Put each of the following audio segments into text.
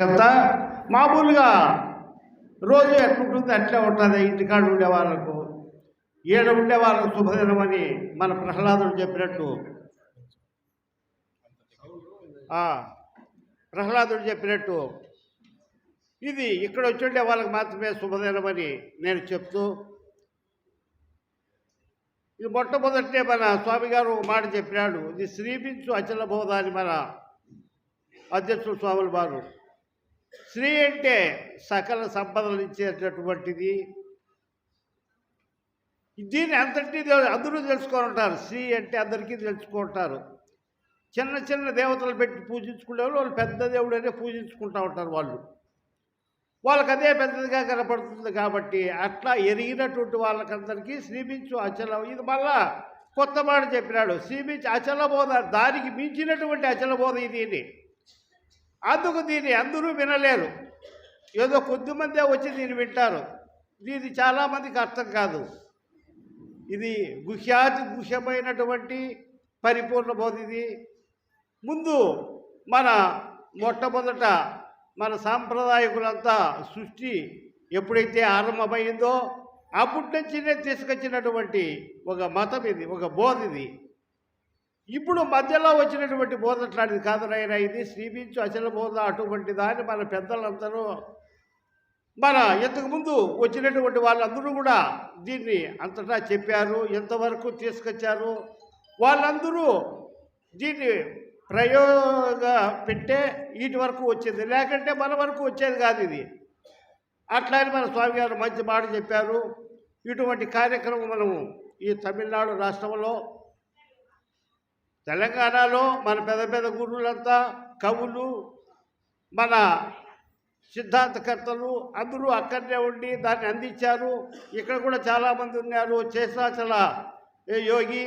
చెప్తా? మామూలుగా రోజు ఎట్లుంటుంది? అట్లే ఉంటుంది. ఇంటికాడ ఉండే వాళ్ళకు ఈడ ఉండే వాళ్ళకు శుభదినం అని మన ప్రహ్లాదుడు చెప్పినట్టు. ప్రహ్లాదుడు చెప్పినట్టు. ఇది ఇక్కడ వచ్చి ఉండే వాళ్ళకి మాత్రమే శుభదినం అని నేను చెప్తూ. ఇది మొట్టమొదటే మన స్వామి గారు ఒక మాట చెప్పినాడు. ఇది శ్రీపించు అచల బోధ అని మన అధ్యక్షుడు స్వాముల వారు. స్త్రీ అంటే సకల సంపదలు ఇచ్చేటటువంటిది. దీన్ని అంతటి అందరూ తెలుసుకొని ఉంటారు. స్త్రీ అంటే అందరికీ తెలుసుకుంటారు చిన్న చిన్న దేవతలు పెట్టి పూజించుకునే వాళ్ళు వాళ్ళు పెద్ద దేవుడనే పూజించుకుంటూ ఉంటారు వాళ్ళు. వాళ్ళకి అదే పెద్దదిగా కనపడుతుంది కాబట్టి అట్లా ఎరిగినటువంటి వాళ్ళకందరికీ శ్రీమించు అచల. ఇది మళ్ళా కొత్త మాట చెప్పినాడు. శ్రీమించు అచల బోధ దానికి మించినటువంటి అచల బోధ ఇది ఇది అందుకు దీన్ని అందరూ వినలేరు. ఏదో కొద్దిమందే వచ్చి దీన్ని వింటారు. ఇది చాలామందికి అర్థం కాదు. ఇది గుహ్యాతి గుహ్యమైనటువంటి పరిపూర్ణ బోధ ఇది. ముందు మన మొట్టమొదట మన సాంప్రదాయకులంతా సృష్టి ఎప్పుడైతే ఆరంభమైందో అప్పటి నుంచినే తీసుకొచ్చినటువంటి ఒక మతం ఇది ఒక బోధ ఇది. ఇప్పుడు మధ్యలో వచ్చినటువంటి బోధ అట్లాంటిది కాదు నాయన ఇది శ్రీపించు అచల బోధ అటువంటి దాన్ని మన పెద్దలందరూ మన ఇంతకుముందు వచ్చినటువంటి వాళ్ళందరూ కూడా దీన్ని అంతటా చెప్పారు ఎంతవరకు తీసుకొచ్చారు వాళ్ళందరూ దీన్ని ప్రయోగ పెట్టే వీటి వరకు వచ్చేది. లేకంటే మన వరకు వచ్చేది కాదు ఇది. అట్లా అని మన స్వామి గారు మంచి మాట చెప్పారు. ఇటువంటి కార్యక్రమం మనము ఈ తమిళనాడు రాష్ట్రంలో తెలంగాణలో మన పెద్ద పెద్ద గురువులంతా కవులు మన సిద్ధాంతకర్తలు అందరూ అక్కడనే ఉండి దాన్ని అందించారు. ఇక్కడ కూడా చాలామంది ఉన్నారు. చేసాచల యోగి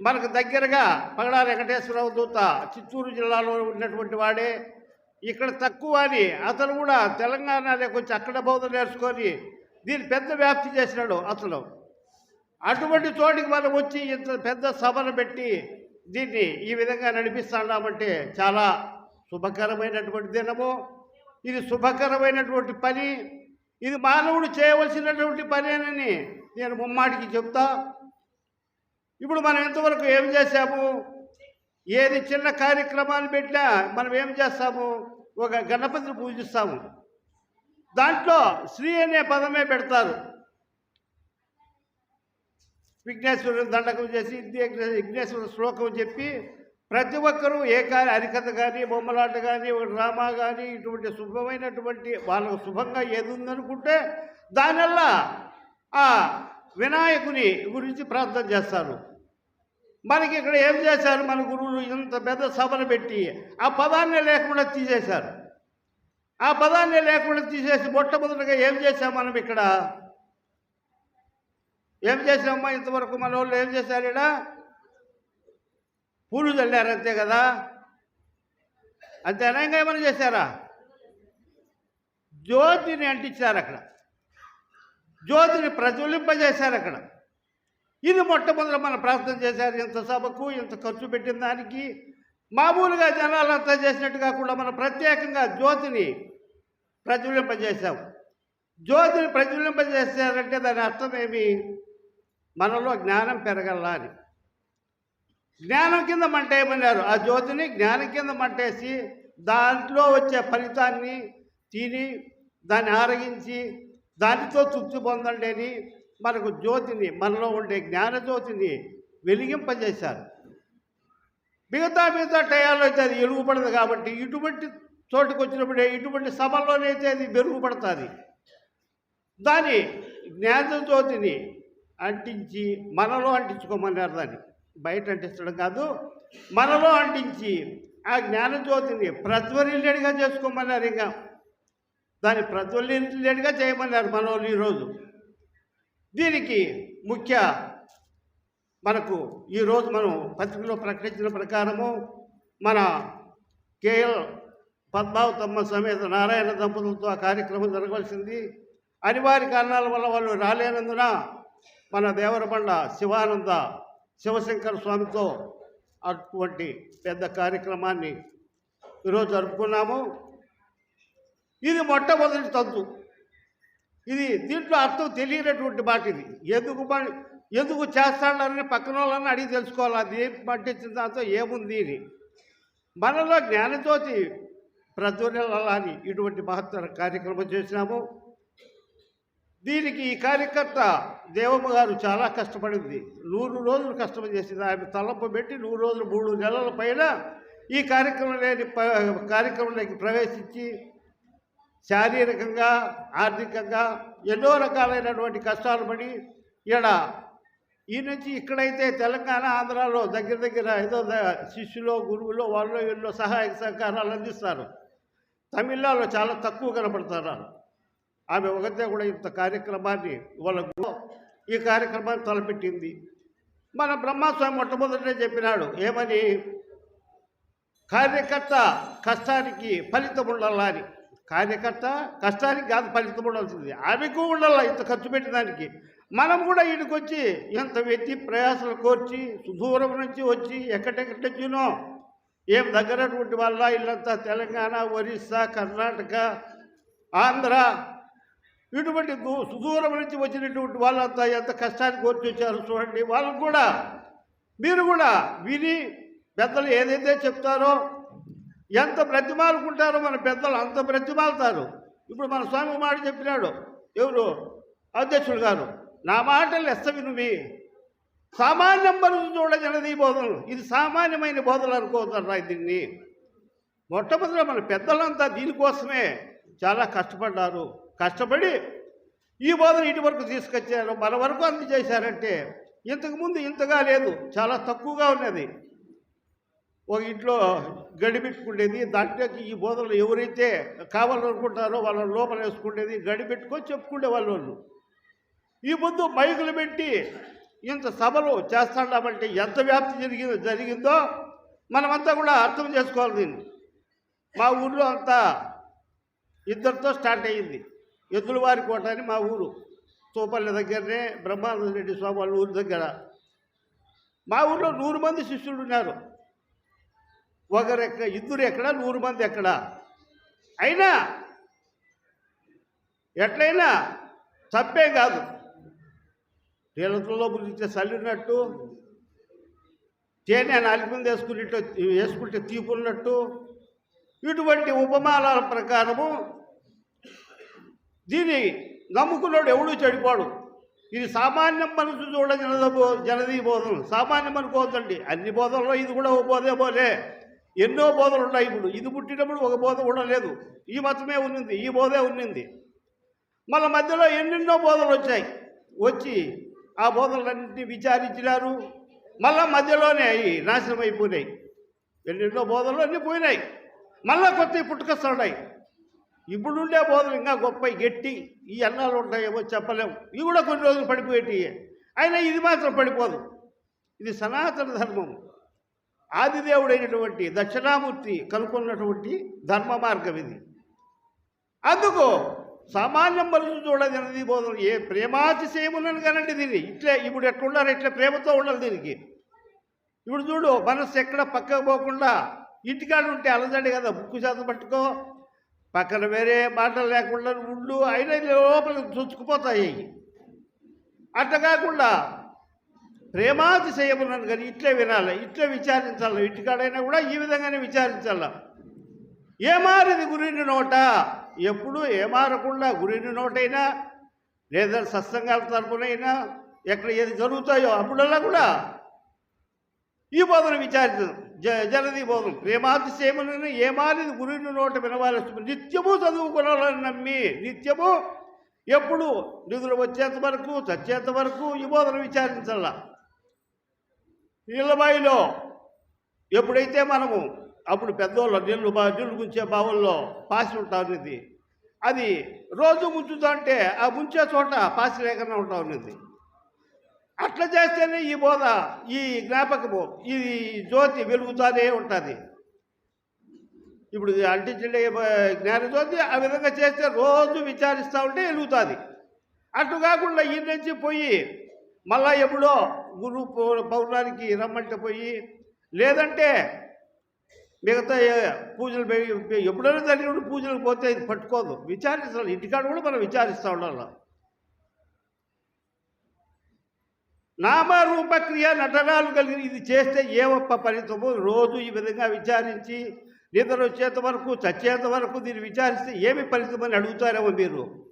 మనకు దగ్గరగా పగడా వెంకటేశ్వరరావు దూత చిత్తూరు జిల్లాలో ఉన్నటువంటి వాడే. ఇక్కడ తక్కువ అని అతను కూడా తెలంగాణలో కొంచెం అక్కడ బోధన నేర్చుకొని దీన్ని పెద్ద వ్యాప్తి చేసినాడు అతను. అటువంటి చోటికి మనం వచ్చి ఇంత పెద్ద సభను పెట్టి దీన్ని ఈ విధంగా నడిపిస్తున్నామంటే చాలా శుభకరమైనటువంటి దినము. ఇది శుభకరమైనటువంటి పని. ఇది మానవుడు చేయవలసినటువంటి పని అని నేను ముమ్మాటికి చెప్తా. ఇప్పుడు మనం ఎంతవరకు ఏం చేశాము? ఏది చిన్న కార్యక్రమాలు పెట్టినా మనం ఏం చేస్తాము? ఒక గణపతిని పూజిస్తాము. దాంట్లో శ్రీ అనే పదమే పెడతారు. విఘ్నేశ్వరుని దండకం చేసి విఘ్నేశ్వర శ్లోకం చెప్పి ప్రతి ఒక్కరూ ఏ హరికథ కానీ బొమ్మలాట కానీ ఒక డ్రామా కానీ ఇటువంటి శుభమైనటువంటి వాళ్ళకు శుభంగా ఏది ఉందనుకుంటే దానివల్ల ఆ వినాయకుని గురించి ప్రార్థన చేస్తారు. మనకి ఇక్కడ ఏం చేశారు? మన గురువులు ఇంత పెద్ద సభను పెట్టి ఆ పదాన్నే లేకుండా తీసేశారు. ఆ పదాన్నే లేకుండా తీసేసి మొట్టమొదటిగా ఏం చేశాం మనం ఇక్కడ? ఏం చేసామమ్మా ఇంతవరకు మన వాళ్ళు ఏం చేశారు ఇక్కడ పూలు చల్లారు అంతే కదా? అంతేనా? ఇంకా ఏమైనా చేశారా? జ్యోతిని అంటించారు అక్కడ. జ్యోతిని ప్రజ్వలింపజేశారు అక్కడ. ఇది మొట్టమొదటి మన ప్రార్థన చేశారు. ఇంత సభకు ఇంత ఖర్చు పెట్టిన దానికి మామూలుగా జనాలంతా చేసినట్టు కాకుండా మనం ప్రత్యేకంగా జ్యోతిని ప్రజ్వలింపజేశాం. జ్యోతిని ప్రజ్వలింపజేశారంటే దాని అర్థం ఏమి? మనలో జ్ఞానం పెరగల అని. జ్ఞానం కింద మంట ఏమన్నారు? ఆ జ్యోతిని జ్ఞానం కింద మంటేసి దాంట్లో వచ్చే ఫలితాన్ని తిని దాన్ని ఆరగించి దానితో తృప్తి పొందండి అని మనకు జ్యోతిని మనలో ఉండే జ్ఞాన జ్యోతిని వెలిగింపజేశారు. మిగతా మిగతా టయాల్లో అయితే అది ఎలుగుపడదు కాబట్టి ఇటువంటి చోటుకు వచ్చినప్పుడే ఇటువంటి సభల్లోనైతే అది మెరుగుపడుతుంది. దాని జ్ఞాన జ్యోతిని అంటించి మనలో అంటించుకోమన్నారు దాన్ని. బయట అంటించడం కాదు మనలో అంటించి ఆ జ్ఞానజ్యోతిని ప్రజ్వలిల్లేడుగా చేసుకోమన్నారు ఇంకా. దాన్ని ప్రజ్వలిల్లేడుగా చేయమన్నారు మన వాళ్ళు ఈరోజు. దీనికి ముఖ్య మనకు ఈరోజు మనం పత్రికలో ప్రకటించిన ప్రకారము మన కేఎల్ పద్మావతమ్మ సమేత నారాయణ దంపతులతో ఆ కార్యక్రమం జరగవలసింది. అనివార్య కారణాల వల్ల వాళ్ళు రాలేనందున మన దేవరబండ శివానంద శివశంకర స్వామితో అటువంటి పెద్ద కార్యక్రమాన్ని ఈరోజు జరుపుకున్నాము. ఇది మొట్టమొదటి తంతు. ఇది దీంట్లో అర్థం తెలియనటువంటి మాట ఇది. ఎందుకు ఎందుకు చేస్తాడని పక్కన వాళ్ళని అడిగి తెలుసుకోవాలి. అది ఏం పట్టించిన దాంతో ఏముంది అని మనలో జ్ఞానజ్యోతి ప్రజ్వలాలని ఇటువంటి మహత్తర కార్యక్రమం చేసినాము. దీనికి ఈ కార్యకర్త దేవమ్మ గారు చాలా కష్టపడింది. నూరు రోజులు కష్టం చేసింది. ఆయన తలంపు పెట్టి నూరు రోజులు మూడు నెలల పైన ఈ కార్యక్రమం లేని ప- కార్యక్రమంలోకి ప్రవేశించి శారీరకంగా ఆర్థికంగా ఎన్నో రకాలైనటువంటి కష్టాలు పడి ఈడ ఈ నుంచి ఇక్కడైతే తెలంగాణ ఆంధ్రాలో దగ్గర దగ్గర ఏదో ద- శిష్యులో గురువులో వాళ్ళు వీళ్ళు సహాయక సహకారాలు అందిస్తారు. తమిళనాడులో చాలా తక్కువ కనపడతారు ఆమె ఒకతే కూడా ఇంత కార్యక్రమాన్ని వాళ్ళ ఈ కార్యక్రమాన్ని తలపెట్టింది. మన బ్రహ్మస్వామి మొట్టమొదటే చెప్పినాడు ఏమని? కార్యకర్త కష్టానికి ఫలితం ఉండాలని కార్యకర్త కష్టానికి కాదు ఫలితం ఉండాల్సింది. ఆమెకు ఉండాల ఇంత ఖర్చు పెట్టడానికి మనం కూడా ఈయనకొచ్చి ఇంత ఎంత వ్యక్తి ప్రయాసాలు కోర్చి దూరం నుంచి వచ్చి ఎక్కడెక్కడి నుంచినో ఏం దగ్గరటువంటి వల్ల ఇల్లంతా తెలంగాణ ఒరిస్సా కర్ణాటక ఆంధ్ర ఇటువంటి దూ సుదూరం నుంచి వచ్చినటువంటి వాళ్ళంతా ఎంత కష్టానికి కోర్చి వచ్చారు చూడండి. వాళ్ళకు కూడా మీరు కూడా విని పెద్దలు ఏదైతే చెప్తారో ఎంత బ్రతిమాలుకుంటారో మన పెద్దలు అంత బ్రతిమాలుతారు. ఇప్పుడు మన స్వామి మాట చెప్పినాడు. ఎవరు? అధ్యక్షుడు గారు. నా మాటలు ఎస్త వినువి సామాన్యం బరువు చూడగలది ఈ బోధనలు ఇది సామాన్యమైన బోధనలు అనుకోవద్దారు రా దీన్ని. మొట్టమొదట మన పెద్దలంతా దీనికోసమే చాలా కష్టపడ్డారు. కష్టపడి ఈ బోధన ఇటు వరకు తీసుకొచ్చారు. మన వరకు అందజేశారంటే ఇంతకుముందు ఇంతగా లేదు. చాలా తక్కువగా ఉన్నది. ఒక ఇంట్లో గడిపెట్టుకునేది దాంట్లోకి ఈ బోధనలు ఎవరైతే కావాలనుకుంటారో వాళ్ళ లోపల వేసుకునేది గడి పెట్టుకొని చెప్పుకునే వాళ్ళు వాళ్ళు ఈ ముందు మైకులు పెట్టి ఇంత సభలు చేస్తాడామంటే ఎంత వ్యాప్తి జరిగిందో జరిగిందో మనమంతా కూడా అర్థం చేసుకోవాలి దీన్ని. మా ఊర్లో అంతా ఇద్దరితో స్టార్ట్ అయ్యింది ఎద్దులవారి కోట అని మా ఊరు. తూపల్లి దగ్గరనే బ్రహ్మానంద రెడ్డి స్వామి వాళ్ళ ఊరి దగ్గర. మా ఊర్లో నూరు మంది శిష్యులు ఉన్నారు. ఒకరు ఎక్కడ ఇద్దరు ఎక్కడ నూరు మంది ఎక్కడ? అయినా ఎట్లయినా తప్పే కాదు. నీళ్ళతో గురించి చల్లినట్టు తేనె నాలుగు మంది వేసుకున్నట్టు వేసుకుంటే తీపున్నట్టు ఇటువంటి ఉపమానాల ప్రకారము దీన్ని నమ్ముకున్నాడు ఎవడు చెడిపోడు. ఇది సామాన్యం మనసు చూడ జనద బో- జనదీ బోధనలు. సామాన్యం అనుకోవద్దండి. అన్ని బోధనలో ఇది కూడా ఒక బోధే బోలే ఎన్నో బోధలు ఉన్నాయి ఇప్పుడు. ఇది పుట్టినప్పుడు ఒక బోధ కూడా లేదు. ఈ మతమే ఉన్నింది ఈ బోధే ఉన్నింది. మళ్ళీ మధ్యలో ఎన్నెన్నో బోధలు వచ్చాయి. వచ్చి ఆ బోధనలన్నింటినీ విచారించినారు. మళ్ళా మధ్యలోనే అవి నాశనం అయిపోయినాయి ఎన్నెన్నో బోధనలు అన్నీ పోయినాయి. మళ్ళా కొత్త పుట్టుకొస్తున్నాయి. ఇప్పుడుండే బోధలు ఇంకా గొప్ప గట్టి. ఈ అన్నాలు ఉంటాయేమో చెప్పలేము ఇవి కూడా కొన్ని రోజులు పడిపోయేటి అయినా ఇది మాత్రం పడిపోదు. ఇది సనాతన ధర్మం ఆదిదేవుడైనటువంటి దక్షిణామూర్తి కనుక్కున్నటువంటి ధర్మ మార్గం ఇది. అందుకు సామాన్యం మనసు చూడదన్నది బోధన ఏ ప్రేమాతిశయములను కనండి దీన్ని. ఇట్లే ఇప్పుడు ఎట్లున్నారు? ఇట్లా ప్రేమతో ఉండాలి దీనికి. ఇప్పుడు చూడు మనసు ఎక్కడ పక్కకు పోకుండా ఇంటికాడ ఉంటే అలజడి కదా బుక్కు చేత పట్టుకో. పక్కన వేరే మాటలు లేకుండా ఉండు అయినా లోపల చూసుకుపోతాయి అట్లా కాకుండా ప్రేమాతిశయములను కానీ ఇట్లే వినాలి ఇట్లే విచారించాలి. ఇంటికాడైనా కూడా ఈ విధంగానే విచారించాలి. ఏమారిది గురిని నోట? ఎప్పుడు ఏమారకుండా గురిని నోటైనా లేదా సత్సంగాల తరపునైనా ఎక్కడ ఏది జరుగుతాయో అప్పుడల్లా కూడా ఈ బోధన విచారించదు జ జనది బోధన ప్రేమాతిశయములను ఏమారిది గురిని నోట వినవాల్సి నిత్యము చదువుకోవాలని నమ్మి నిత్యము ఎప్పుడు నిధులు వచ్చేంత వరకు చచ్చేంత వరకు ఈ బోధన విచారించాల నీళ్ళబాయిలో ఎప్పుడైతే మనము అప్పుడు పెద్దోళ్ళు నీళ్ళు బా నీళ్ళు గుంచే బావుల్లో పాసి ఉంటా ఉన్నది అది రోజు ముంచుతా అంటే ఆ ముంచే చోట పాసి లేకుండా ఉంటా ఉన్నది అట్లా చేస్తేనే ఈ బోధ ఈ జ్ఞాపకము ఈ జ్యోతి వెలుగుతానే ఉంటుంది. ఇప్పుడు అంటించే జ్ఞానజ్యోతి ఆ విధంగా చేస్తే రోజు విచారిస్తూ ఉంటే వెలుగుతుంది. అటు కాకుండా ఈ నుంచి పోయి మళ్ళా ఎప్పుడో గురు పౌర్ణానికి రమ్మంటే పోయి లేదంటే మిగతా పూజలు ఎప్పుడైనా జరిగినప్పుడు పూజలు పోతే ఇది పట్టుకోదు. విచారిస్తాం ఇంటికాడ కూడా మనం విచారిస్తూ ఉండాలి. నామరూపక్రియ నటనాలు కలిగి ఇది చేస్తే ఏవప్ప ఫలితము రోజు ఈ విధంగా విచారించి నిద్ర వచ్చేంత వరకు చచ్చేంత వరకు దీన్ని విచారిస్తే ఏమి ఫలితం అని అడుగుతారేమో మీరు?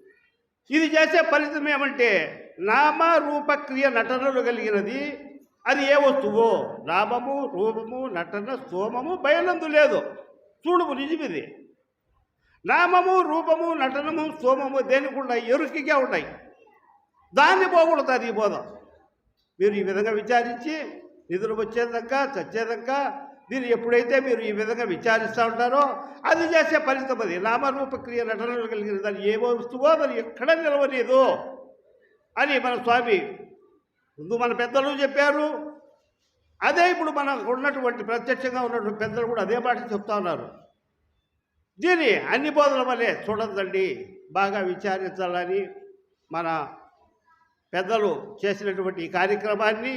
ఇది చేసే ఫలితం ఏమంటే నామరూపక్రియ నటనలు కలిగినది అది ఏ వస్తువు? నామము రూపము నటన స్తోమము బయలందు లేదు. చూడుము నిజమిది నామము రూపము నటనము స్తోమము దేనికి ఉన్నాయి? ఎరుకిగా ఉన్నాయి. దాన్ని పోగొడుతుంది ఈ బోధ. మీరు ఈ విధంగా విచారించి నిధులు వచ్చేదాకా చచ్చేదాకా మీరు ఎప్పుడైతే మీరు ఈ విధంగా విచారిస్తూ ఉంటారో అది చేసే ఫలితం అది నామరూప క్రియ నటనలు కలిగిన దాన్ని ఏ వస్తువో మరి ఎక్కడ నిలవలేదు అని మన స్వామి ముందు మన పెద్దలు చెప్పారు. అదే ఇప్పుడు మనకు ఉన్నటువంటి ప్రత్యక్షంగా ఉన్నటువంటి పెద్దలు కూడా అదే మాట చెప్తా ఉన్నారు. దీన్ని అన్ని బోధల వల్లే చూడద్దండి బాగా విచారించాలని మన పెద్దలు చేసినటువంటి ఈ కార్యక్రమాన్ని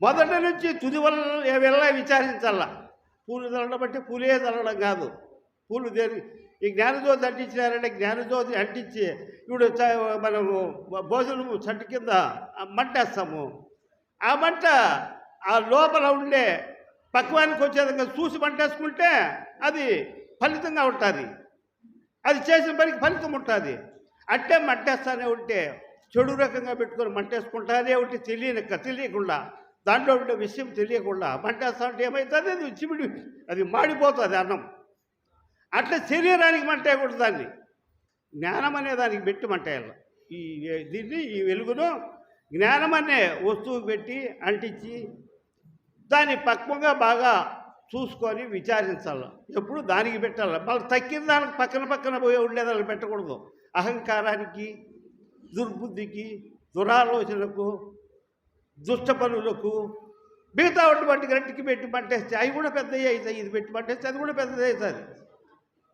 మొదటి నుంచి తుది వల్ల వెళ్ళా విచారించాల పూలు చల్లడం అంటే పూలే చల్లడం కాదు. పూలు దేని ఈ జ్ఞానజ్యోతి అంటించినారంటే జ్ఞానజ్యోతి అంటించి ఇప్పుడు మనము భోజనము చెట్టు కింద మంటేస్తాము ఆ మంట ఆ లోపల ఉండే పక్వానికి వచ్చేదంగా చూసి మంట వేసుకుంటే అది ఫలితంగా ఉంటుంది. అది చేసిన పనికి ఫలితం ఉంటుంది. అట్టే మంటేస్తానే ఉంటే చెడు రకంగా పెట్టుకొని మంటేసుకుంటానే ఉంటే తెలియని తెలియకుండా దాంట్లో ఉండే విషయం తెలియకుండా మంటేస్తా ఉంటే ఏమవుతుంది అది చిమిడి అది మాడిపోతుంది అన్నం. అట్లా శరీరానికి మంటేయకూడదు దాన్ని. జ్ఞానం అనే దానికి పెట్టి మంటేయాలి ఈ దీన్ని ఈ వెలుగును జ్ఞానం అనే వస్తువు పెట్టి అంటించి దాన్ని పక్వంగా బాగా చూసుకొని విచారించాలి. ఎప్పుడు దానికి పెట్టాలి. మళ్ళీ తక్కిన దానికి పక్కన పక్కన పోయి ఉండేదానికి పెట్టకూడదు. అహంకారానికి దుర్బుద్ధికి దురాలోచనకు దుష్ట పనులకు మిగతా ఉన్నటువంటి గంటికి పెట్టి పట్టేస్తే అవి కూడా పెద్దవి అవుతాయి ఇది పెట్టి పట్టేస్తే అది కూడా పెద్దది అవుతుంది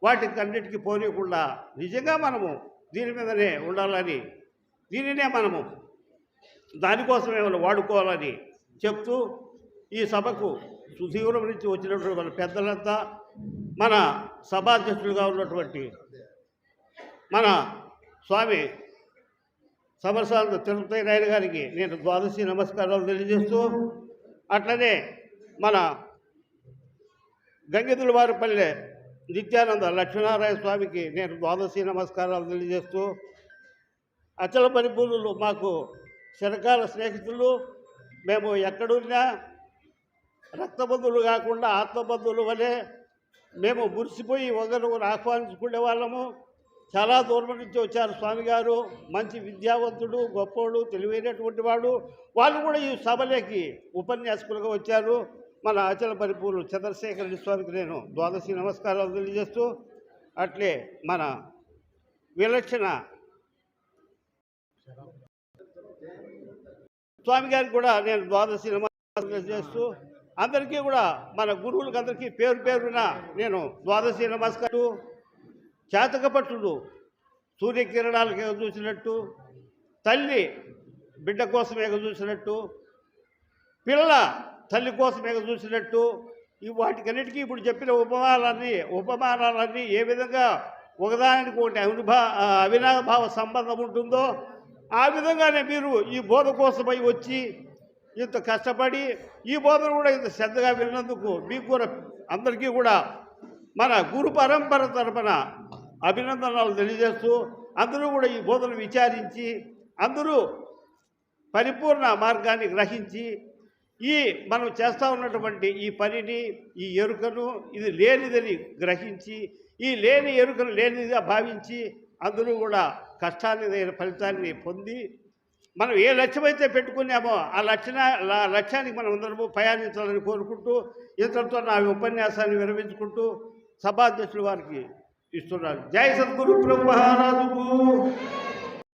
వాటికి అన్నిటికీ పోనీయకుండా నిజంగా మనము దీని మీదనే ఉండాలని దీనినే మనము దానికోసం ఏమైనా వాడుకోవాలని చెప్తూ ఈ సభకు సుదూరం నుంచి వచ్చినటువంటి మన పెద్దలంతా మన సభాధ్యక్షులుగా ఉన్నటువంటి మన స్వామి సమరసాలు తిరుపతి నాయుడు గారికి నేను ద్వాదశి నమస్కారాలు తెలియజేస్తూ అట్లనే మన గంగిదుల వారిపల్లె నిత్యానంద లక్ష్మీనారాయణ స్వామికి నేను ద్వాదశి నమస్కారాలు తెలియజేస్తూ అచల పరిపూర్ణులు మాకు చిరకాల స్నేహితులు. మేము ఎక్కడున్నా రక్తబంధువులు కాకుండా ఆత్మబంధువులు వలె మేము మురిసిపోయి ఒకరు ఆహ్వానించుకునే వాళ్ళము. చాలా దూరం నుంచి వచ్చారు స్వామి గారు మంచి విద్యావంతుడు గొప్పోడు తెలివైనటువంటి వాడు. వాళ్ళు కూడా ఈ సభలోకి ఉపన్యాసకులుగా వచ్చారు. మన అచల పరిపూర్ణ చంద్రశేఖర రెడ్డి స్వామికి నేను ద్వాదశి నమస్కారాలు తెలియజేస్తూ అట్లే మన విలక్షణ స్వామి గారికి కూడా నేను ద్వాదశి నమస్కారం తెలియజేస్తూ అందరికీ కూడా మన గురువులకు అందరికీ పేరు పేరున నేను ద్వాదశి నమస్కారం చేతకపట్టుడు సూర్యకిరణాలకు ఎగ చూసినట్టు తల్లి బిడ్డ కోసం ఎగ చూసినట్టు పిల్ల తల్లి కోసం ఎగ చూసినట్టు ఈ వాటికన్నిటికీ ఇప్పుడు చెప్పిన ఉపమానాలన్నీ ఉపమానాలన్నీ ఏ విధంగా ఒకదానికి ఒకటి అవిభా అవినాభావ సంబంధం ఉంటుందో ఆ విధంగానే మీరు ఈ బోధ కోసమై వచ్చి ఇంత కష్టపడి ఈ బోధను కూడా ఇంత శ్రద్ధగా విన్నందుకు మీకు కూడా అందరికీ కూడా మన గురు పరంపర తరపున అభినందనలు తెలియజేస్తూ అందరూ కూడా ఈ బోధను విచారించి అందరూ పరిపూర్ణ మార్గాన్ని గ్రహించి ఈ మనం చేస్తూ ఉన్నటువంటి ఈ పనిని ఈ ఎరుకను ఇది లేనిదని గ్రహించి ఈ లేని ఎరుకను లేనిదిగా భావించి అందరూ కూడా కష్టాన్ని ఫలితాన్ని పొంది మనం ఏ లక్ష్యమైతే పెట్టుకున్నామో ఆ లక్ష్య ఆ లక్ష్యానికి మనం అందరము ప్రయాణించాలని కోరుకుంటూ ఇతరులతో నా ఉపన్యాసాన్ని విరమించుకుంటూ सभा अध्यक्ष की। ईश्वरराज जय सदगुरु प्रभु महाराज को।